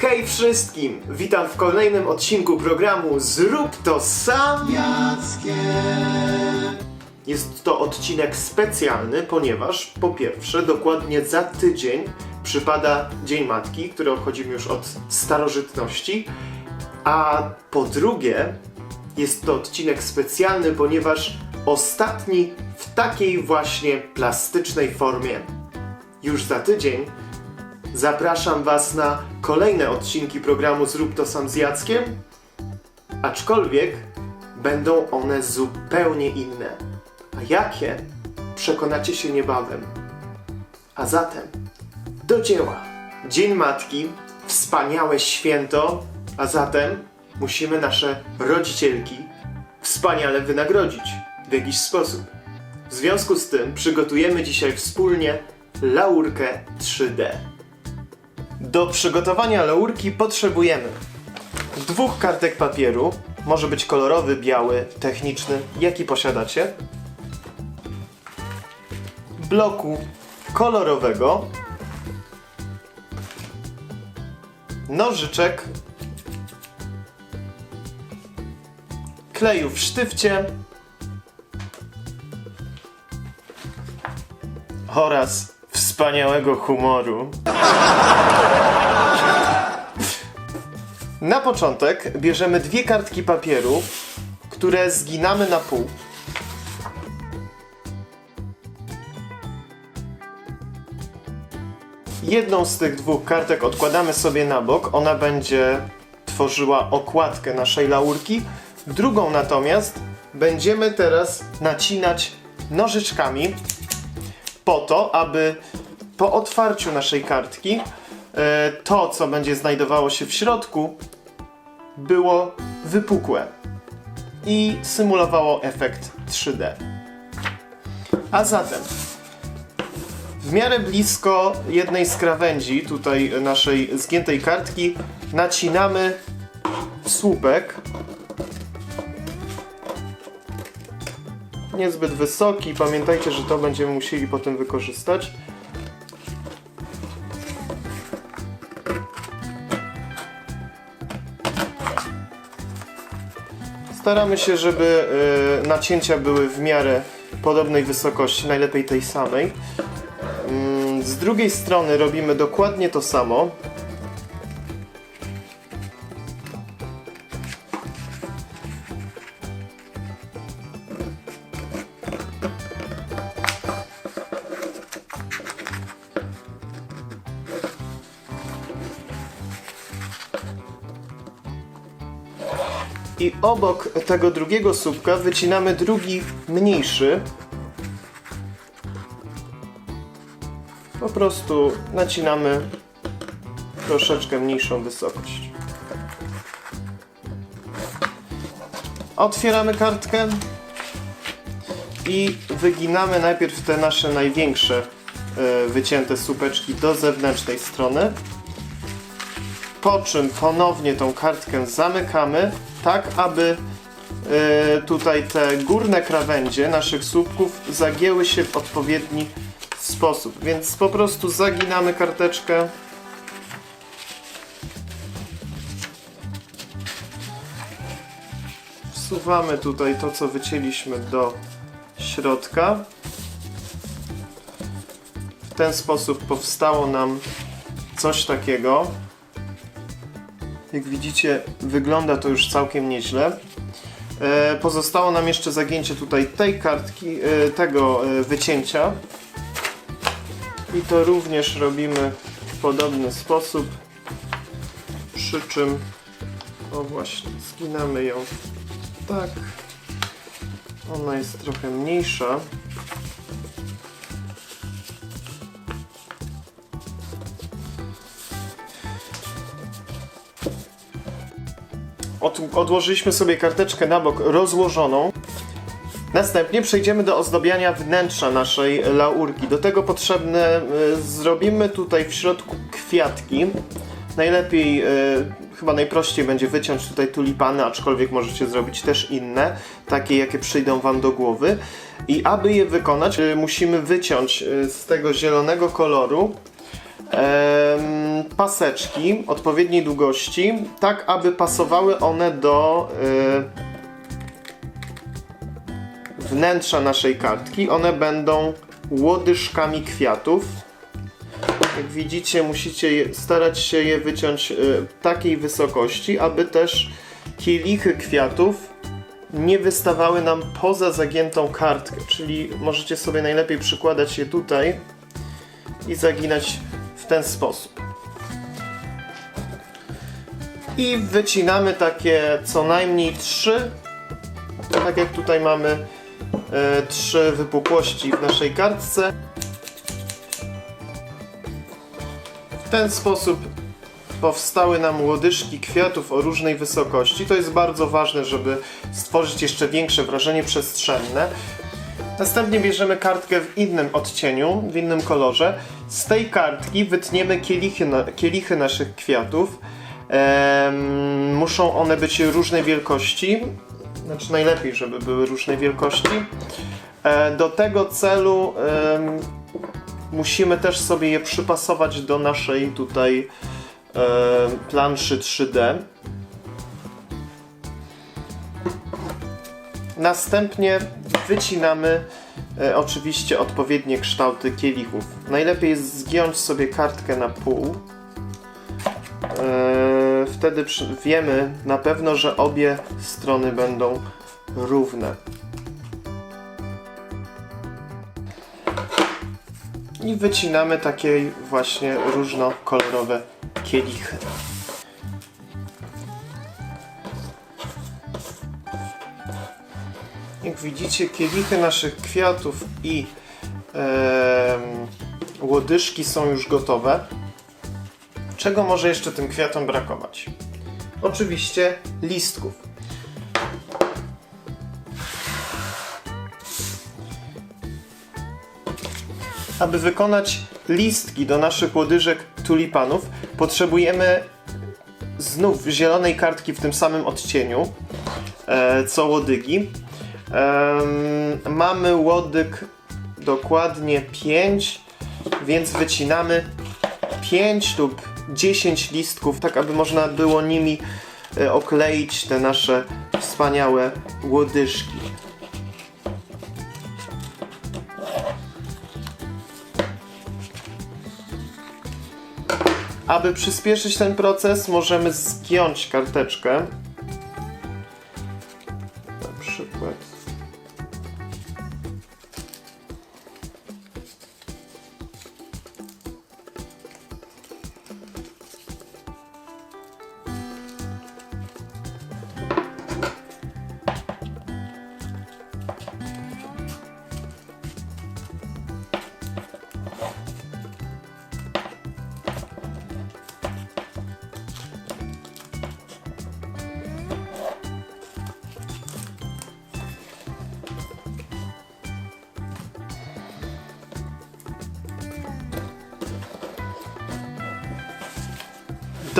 Hej wszystkim! Witam w kolejnym odcinku programu Zrób to sam Jest to odcinek specjalny, ponieważ po pierwsze dokładnie za tydzień przypada Dzień Matki, który obchodzimy już od starożytności, a po drugie jest to odcinek specjalny, ponieważ ostatni w takiej właśnie plastycznej formie. Już za tydzień zapraszam Was na kolejne odcinki programu Zrób to sam z Jackiem, aczkolwiek będą one zupełnie inne. A jakie? Przekonacie się niebawem. A zatem do dzieła. Dzień Matki, wspaniałe święto, a zatem musimy nasze rodzicielki wspaniale wynagrodzić w jakiś sposób. W związku z tym przygotujemy dzisiaj wspólnie laurkę 3D. Do przygotowania laurki potrzebujemy dwóch kartek papieru, może być kolorowy, biały, techniczny, jaki posiadacie, bloku kolorowego, nożyczek, kleju w sztywcie oraz wspaniałego humoru. Na początek bierzemy dwie kartki papieru, które zginamy na pół. Jedną z tych dwóch kartek odkładamy sobie na bok, ona będzie tworzyła okładkę naszej laurki. Drugą natomiast będziemy teraz nacinać nożyczkami po to, aby po otwarciu naszej kartki to, co będzie znajdowało się w środku, było wypukłe i symulowało efekt 3D. A zatem w miarę blisko jednej z krawędzi tutaj naszej zgiętej kartki nacinamy słupek. Niezbyt wysoki, pamiętajcie, że to będziemy musieli potem wykorzystać. Staramy się, żeby y, nacięcia były w miarę podobnej wysokości, najlepiej tej samej. Mm, Z drugiej strony robimy dokładnie to samo. I obok tego drugiego słupka wycinamy drugi mniejszy, Po prostu nacinamy troszeczkę mniejszą wysokość. Otwieramy kartkę i wyginamy najpierw te nasze największe e, wycięte słupeczki do zewnętrznej strony. Po czym ponownie tą kartkę zamykamy, tak aby e, tutaj te górne krawędzie naszych słupków zagięły się w odpowiedni sposób. Więc po prostu zaginamy karteczkę. Wsuwamy tutaj to, co wycięliśmy do środka. W ten sposób powstało nam coś takiego. Jak widzicie, wygląda to już całkiem nieźle. E, Pozostało nam jeszcze zagięcie tutaj tej kartki, e, tego e, wycięcia. I to również robimy w podobny sposób. Przy czym, o właśnie, zginamy ją tak. Ona jest trochę mniejsza. Od, odłożyliśmy sobie karteczkę na bok rozłożoną. Następnie przejdziemy do ozdobiania wnętrza naszej laurki. Do tego potrzebne y, zrobimy tutaj w środku kwiatki. Najlepiej, y, chyba najprościej będzie wyciąć tutaj tulipany, aczkolwiek możecie zrobić też inne, takie jakie przyjdą Wam do głowy. I aby je wykonać, y, musimy wyciąć y, z tego zielonego koloru paseczki odpowiedniej długości, tak aby pasowały one do y, wnętrza naszej kartki. One będą łodyżkami kwiatów. Jak widzicie, musicie starać się je wyciąć y, takiej wysokości, aby też kielichy kwiatów nie wystawały nam poza zagiętą kartkę. Czyli możecie sobie najlepiej przykładać je tutaj i zaginać ten sposób. I wycinamy takie co najmniej trzy, tak jak tutaj mamy e, trzy wypukłości w naszej kartce. W ten sposób powstały nam łodyżki kwiatów o różnej wysokości. To jest bardzo ważne, żeby stworzyć jeszcze większe wrażenie przestrzenne. Następnie bierzemy kartkę w innym odcieniu, w innym kolorze. Z tej kartki wytniemy kielichy, na, kielichy naszych kwiatów. Em, muszą one być różnej wielkości. Znaczy najlepiej, żeby były różnej wielkości. E, do tego celu em, musimy też sobie je przypasować do naszej tutaj e, planszy 3D. Następnie wycinamy e, oczywiście odpowiednie kształty kielichów. Najlepiej jest zgiąć sobie kartkę na pół. E, wtedy przy, wiemy na pewno, że obie strony będą równe. I wycinamy takie właśnie różnokolorowe kielichy. Widzicie, kielichy naszych kwiatów i em, łodyżki są już gotowe. Czego może jeszcze tym kwiatom brakować? Oczywiście listków. Aby wykonać listki do naszych łodyżek tulipanów, potrzebujemy znów zielonej kartki w tym samym odcieniu, e, co łodygi. Em, mamy łodyg dokładnie 5, więc wycinamy 5 lub 10 listków, tak aby można było nimi e, okleić te nasze wspaniałe łodyżki. Aby przyspieszyć ten proces, możemy zgiąć karteczkę.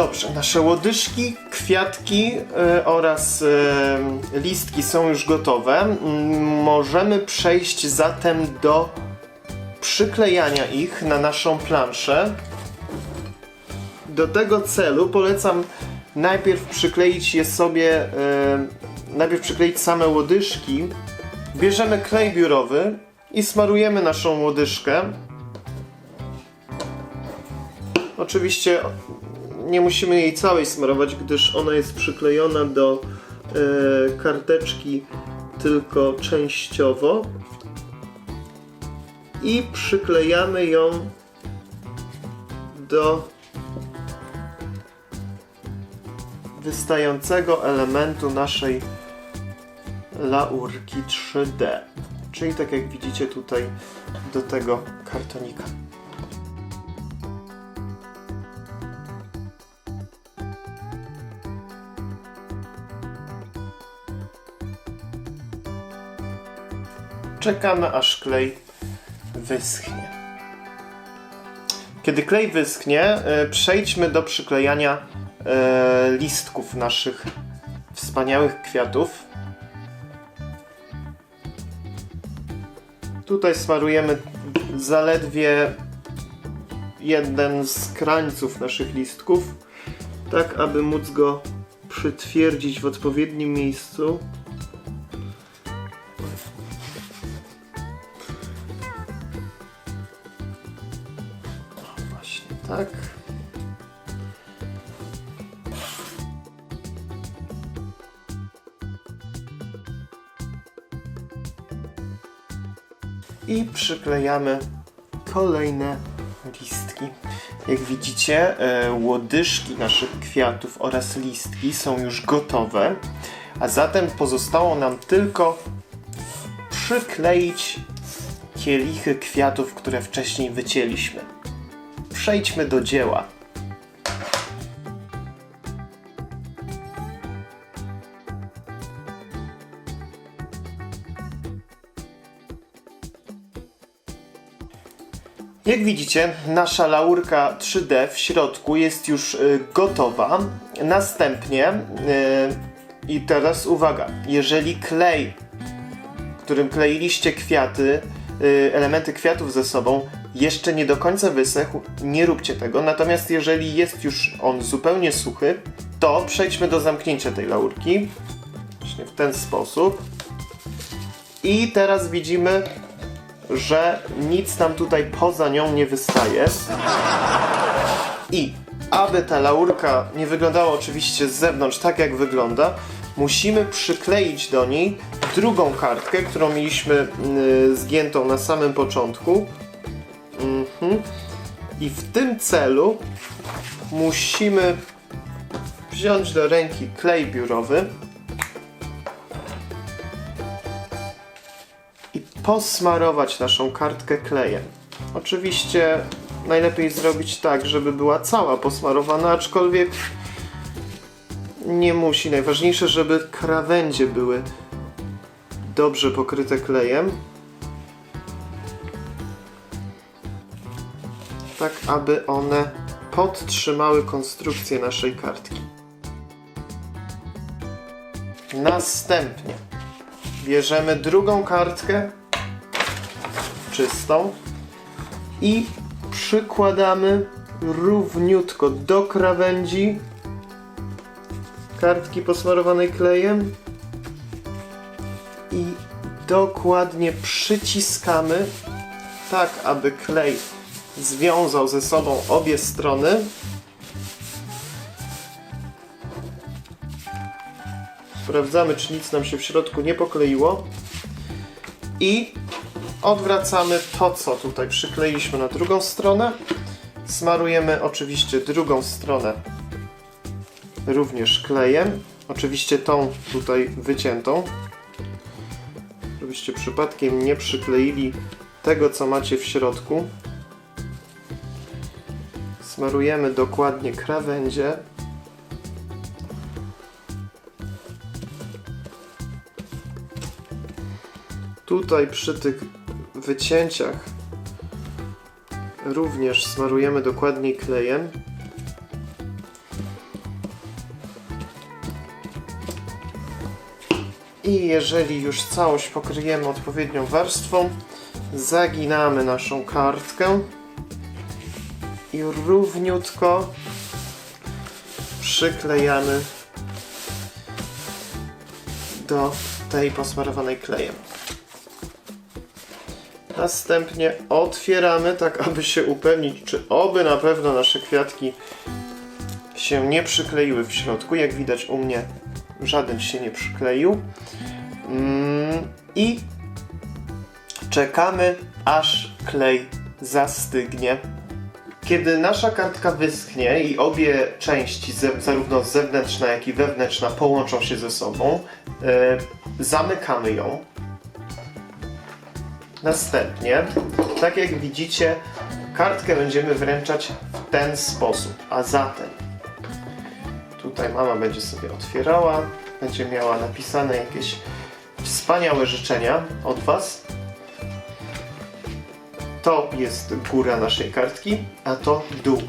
Dobrze, nasze łodyżki, kwiatki e, oraz e, listki są już gotowe. Mm, Możemy przejść zatem do przyklejania ich na naszą planszę. Do tego celu polecam najpierw przykleić je sobie, e, najpierw przykleić same łodyżki. Bierzemy klej biurowy i smarujemy naszą łodyżkę. Oczywiście nie musimy jej całej smarować, gdyż ona jest przyklejona do e, karteczki tylko częściowo. I przyklejamy ją do wystającego elementu naszej laurki 3D. Czyli tak jak widzicie tutaj do tego kartonika. Czekamy aż klej wyschnie. Kiedy klej wyschnie, e, przejdźmy do przyklejania e, listków naszych wspaniałych kwiatów. Tutaj smarujemy zaledwie jeden z krańców naszych listków, tak aby móc go przytwierdzić w odpowiednim miejscu. Przyklejamy kolejne listki. Jak widzicie, e, łodyżki naszych kwiatów oraz listki są już gotowe, a zatem pozostało nam tylko przykleić kielichy kwiatów, które wcześniej wycięliśmy. Przejdźmy do dzieła. Jak widzicie, nasza laurka 3D w środku jest już y, gotowa. Następnie, y, i teraz uwaga, jeżeli klej, którym kleiliście kwiaty, y, elementy kwiatów ze sobą, jeszcze nie do końca wysechł, nie róbcie tego. Natomiast jeżeli jest już on zupełnie suchy, to przejdźmy do zamknięcia tej laurki. Właśnie w ten sposób. I teraz widzimy, że nic nam tutaj poza nią nie wystaje. I aby ta laurka nie wyglądała oczywiście z zewnątrz tak jak wygląda, musimy przykleić do niej drugą kartkę, którą mieliśmy y, zgiętą na samym początku. Mhm. I w tym celu musimy wziąć do ręki klej biurowy posmarować naszą kartkę klejem. Oczywiście najlepiej zrobić tak, żeby była cała posmarowana, aczkolwiek nie musi. Najważniejsze, żeby krawędzie były dobrze pokryte klejem. Tak, aby one podtrzymały konstrukcję naszej kartki. Następnie bierzemy drugą kartkę czystą i przykładamy równiutko do krawędzi kartki posmarowanej klejem i dokładnie przyciskamy tak, aby klej związał ze sobą obie strony. Sprawdzamy, czy nic nam się w środku nie pokleiło. I odwracamy to, co tutaj przykleiliśmy na drugą stronę. Smarujemy oczywiście drugą stronę również klejem. Oczywiście tą tutaj wyciętą. Żebyście przypadkiem nie przykleili tego, co macie w środku. Smarujemy dokładnie krawędzie. Tutaj przy tych wycięciach również smarujemy dokładniej klejem. I jeżeli już całość pokryjemy odpowiednią warstwą, zaginamy naszą kartkę i równiutko przyklejamy do tej posmarowanej klejem. Następnie otwieramy, tak aby się upewnić, czy oby na pewno nasze kwiatki się nie przykleiły w środku. Jak widać u mnie żaden się nie przykleił. Mm, I czekamy, aż klej zastygnie. Kiedy nasza kartka wyschnie i obie części, zarówno zewnętrzna, jak i wewnętrzna, połączą się ze sobą, e, zamykamy ją. Następnie, tak jak widzicie, kartkę będziemy wręczać w ten sposób. A zatem, tutaj mama będzie sobie otwierała, będzie miała napisane jakieś wspaniałe życzenia od Was. To jest góra naszej kartki, a to dół.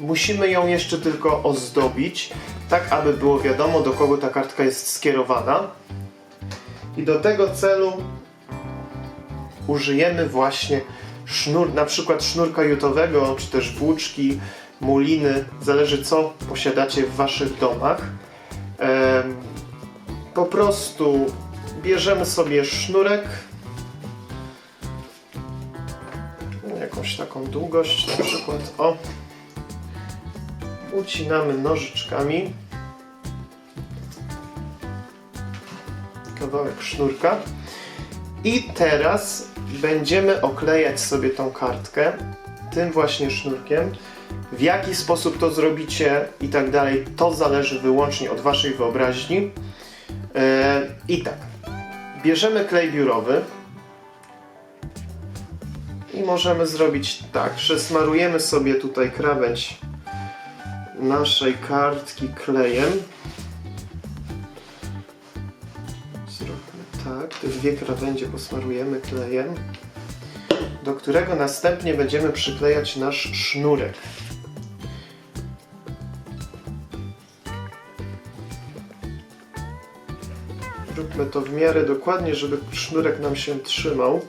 Musimy ją jeszcze tylko ozdobić, tak aby było wiadomo, do kogo ta kartka jest skierowana. I do tego celu użyjemy właśnie sznur, na przykład sznurka jutowego, czy też włóczki, muliny, zależy co posiadacie w waszych domach. Po prostu bierzemy sobie sznurek, jakąś taką długość, na przykład o, ucinamy nożyczkami kawałek sznurka i teraz będziemy oklejać sobie tą kartkę tym właśnie sznurkiem. W jaki sposób to zrobicie i tak dalej, to zależy wyłącznie od waszej wyobraźni. E, I tak, bierzemy klej biurowy i możemy zrobić tak, że smarujemy sobie tutaj krawędź naszej kartki klejem. Dwie krawędzie posmarujemy klejem, do którego następnie będziemy przyklejać nasz sznurek. Róbmy to w miarę dokładnie, żeby sznurek nam się trzymał.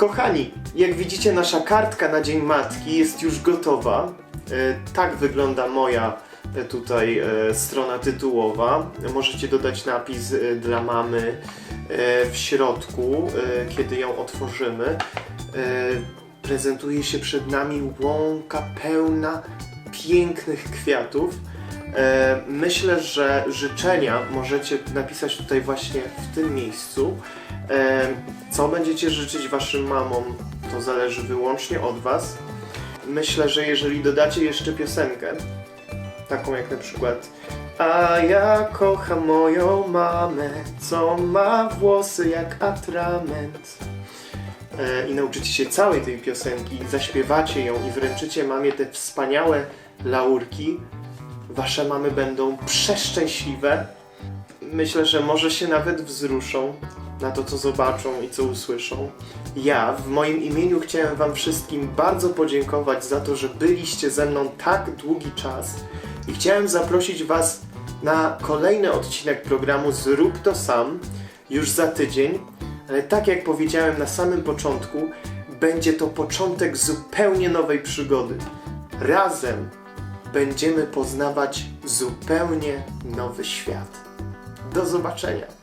Kochani, jak widzicie, nasza kartka na Dzień Matki jest już gotowa. E, Tak wygląda moja e, tutaj e, strona tytułowa. Możecie dodać napis dla mamy w środku, kiedy ją otworzymy. Prezentuje się przed nami łąka pełna pięknych kwiatów. E, Myślę, że życzenia możecie napisać tutaj właśnie w tym miejscu. E, Co będziecie życzyć waszym mamom, to zależy wyłącznie od was. Myślę, że jeżeli dodacie jeszcze piosenkę, taką jak na przykład A ja kocham moją mamę, co ma włosy jak atrament. E, I nauczycie się całej tej piosenki, zaśpiewacie ją i wręczycie mamie te wspaniałe laurki, wasze mamy będą przeszczęśliwe. Myślę, że może się nawet wzruszą na to, co zobaczą i co usłyszą. Ja w moim imieniu chciałem Wam wszystkim bardzo podziękować za to, że byliście ze mną tak długi czas i chciałem zaprosić Was na kolejny odcinek programu Zrób to sam już za tydzień, ale tak jak powiedziałem na samym początku, będzie to początek zupełnie nowej przygody. Razem będziemy poznawać zupełnie nowy świat. Do zobaczenia!